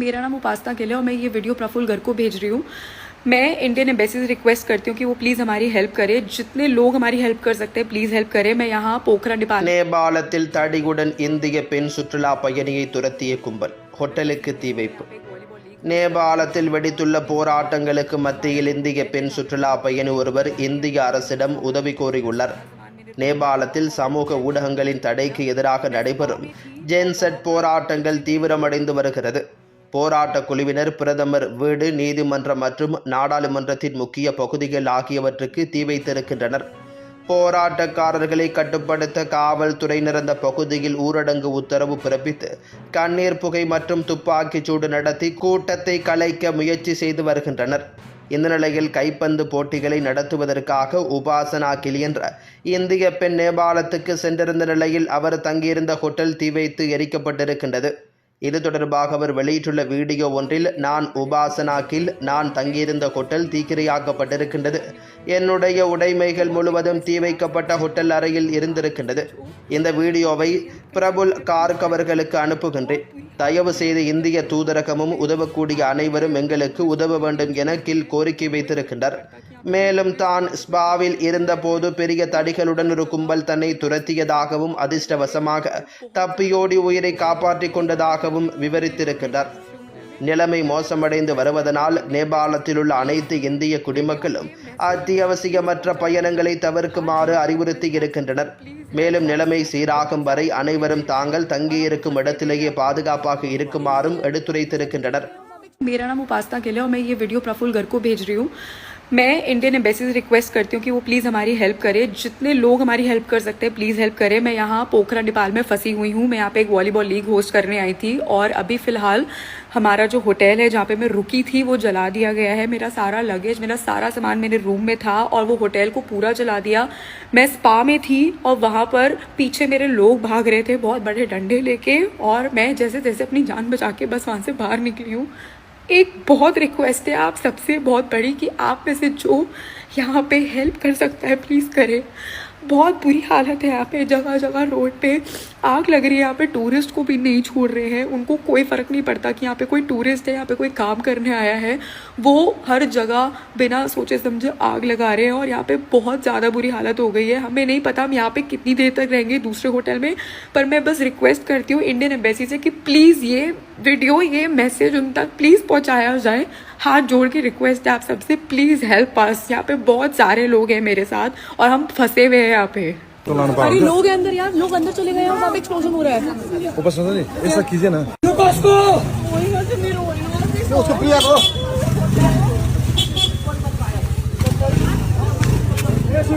मेरा नाम उपासना गिल है और मैं ये वीडियो प्रफुल्ल गर्ग को भेज रही हूँ मैं इंडियन एम्बेसी से रिक्वेस्ट करती हूँ कि वो प्लीज़ हमारी हेल्प करे जितने लोग हमारी हेल्प कर सकते हैं प्लीज़ हेल्प करें मैं यहाँ पोखरा नेपाल நேபாளத்தில் தடியுடன் இந்திய பெண் சுற்றுலா பயணியை துரத்திய கும்பல் ஹோட்டலுக்கு தீ வைப்பு நேபாளத்தில் வெடித்துள்ள போராட்டங்களுக்கு மத்தியில் இந்திய பெண் சுற்றுலா பயணி ஒருவர் இந்திய அரசிடம் உதவி கோரியுள்ளார் நேபாளத்தில் சமூக ஊடகங்களின் தடைக்கு எதிராக நடைபெறும் ஜென்செட் போராட்டங்கள் தீவிரமடைந்து வருகிறது போராட்ட குழுவினர் பிரதமர் வீடு நீதிமன்றம் மற்றும் நாடாளுமன்றத்தின் முக்கிய பகுதிகள் ஆகியவற்றுக்கு தீ வைத்திருக்கின்றனர். போராட்டக்காரர்களை கட்டுப்படுத்த காவல்துறை நிறந்த பகுதியில் ஊரடங்கு உத்தரவு பிறப்பித்து கண்ணீர் புகை மற்றும் துப்பாக்கிச் சூடு நடத்தி கூட்டத்தை கலைக்க முயற்சி செய்து வருகின்றனர். இந்த நிலையில் கைப்பந்து போட்டிகளை நடத்துவதற்காக உபாசனா கிளி என்ற இந்திய பெண் நேபாளத்துக்கு சென்றிருந்த நிலையில் அவர் தங்கியிருந்த ஹோட்டல் தீ வைத்து எரிக்கப்பட்டிருக்கின்றது. இது தொடர்பாக அவர் வெளியிட்டுள்ள வீடியோ ஒன்றில் நான் உபாசனாக்கில் நான் தங்கியிருந்த ஹோட்டல் தீக்கிரையாக்கப்பட்டிருக்கின்றது. என்னுடைய உடைமைகள் முழுவதும் தீ வைக்கப்பட்ட ஹோட்டல் அறையில் இருந்திருக்கின்றது. இந்த வீடியோவை பிரபுல் கார்க் அவர்களுக்கு அனுப்புகின்றேன். தயவு செய்து இந்திய தூதரகமும் உதவக்கூடிய அனைவரும் எங்களுக்கு உதவ வேண்டும் என கில் கோரிக்கை வைத்திருக்கின்றார். மேலும் தான் ஸ்பாவில் இருந்தபோது பெரிய தடிகளுடன் ஒரு கும்பல் தன்னை துரத்தியதாகவும் அதிர்ஷ்டவசமாக தப்பியோடி உயிரை காப்பாற்றிக் கொண்டதாகவும் விவரித்திருக்கின்றார் நிலைமை மோசமடைந்து வருவதனால் நேபாளத்தில் உள்ள அனைத்து இந்திய குடிமக்களும் அத்தியாவசியமற்ற பயணங்களை தவிர்க்குமாறு அறிவுறுத்தி இருக்கின்றனர் மேலும் நிலைமை சீராகும் வரை அனைவரும் தாங்கள் தங்கியிருக்கும் இடத்திலேயே பாதுகாப்பாக இருக்குமாறும் எடுத்துரைத்திருக்கின்றனர் मेरा नाम उपासना गिल है और मैं ये वीडियो प्रफुल्ल गर्ग को भेज रही हूँ मैं इंडियन एम्बेसी से रिक्वेस्ट करती हूँ कि वो प्लीज़ हमारी हेल्प करे। जितने लोग हमारी हेल्प कर सकते हैं प्लीज़ हेल्प करें। मैं यहाँ पोखरा, नेपाल में फंसी हुई हूँ। मैं यहाँ पे एक वॉलीबॉल लीग होस्ट करने आई थी और अभी फ़िलहाल हमारा जो होटल है, जहाँ पे मैं रुकी थी, वो जला दिया गया है। मेरा सारा लगेज मेरा सारा सामान मेरे रूम में था और वो होटल को पूरा जला दिया। मैं स्पा में थी और वहाँ पर पीछे मेरे लोग भाग रहे थे, बहुत बड़े डंडे लेके और मैं जैसे जैसे अपनी जान बचा के बस वहाँ से बाहर निकली हूँ। एक बहुत रिक्वेस्ट है आप सबसे बहुत बड़ी कि आप में से जो यहाँ पे हेल्प कर सकता है प्लीज़ करें। बहुत बुरी हालत है यहाँ पे जगह जगह रोड पे आग लग रही है। यहाँ पे टूरिस्ट को भी नहीं छोड़ रहे हैं। उनको कोई फ़र्क नहीं पड़ता कि यहाँ पे कोई टूरिस्ट है, यहाँ पे कोई काम करने आया है। वो हर जगह बिना सोचे समझे आग लगा रहे हैं और यहाँ पे बहुत ज़्यादा बुरी हालत हो गई है। हमें नहीं पता हम यहाँ पे कितनी देर तक रहेंगे दूसरे होटल में, पर मैं बस रिक्वेस्ट करती हूँ इंडियन एम्बेसी से कि प्लीज़ ये वीडियो ये मैसेज उन तक प्लीज़ पहुँचाया जाए। हाथ जोड़ के रिक्वेस्ट है आप सबसे प्लीज़ हेल्प अस यहाँ पे बहुत सारे लोग हैं मेरे साथ और हम फंसे हुए हैं यहाँ पे। अरे लोग अंदर यार लोग अंदर चले गए एक्सप्लोजन हो रहा है। ऐसा कीजिए ना। उसको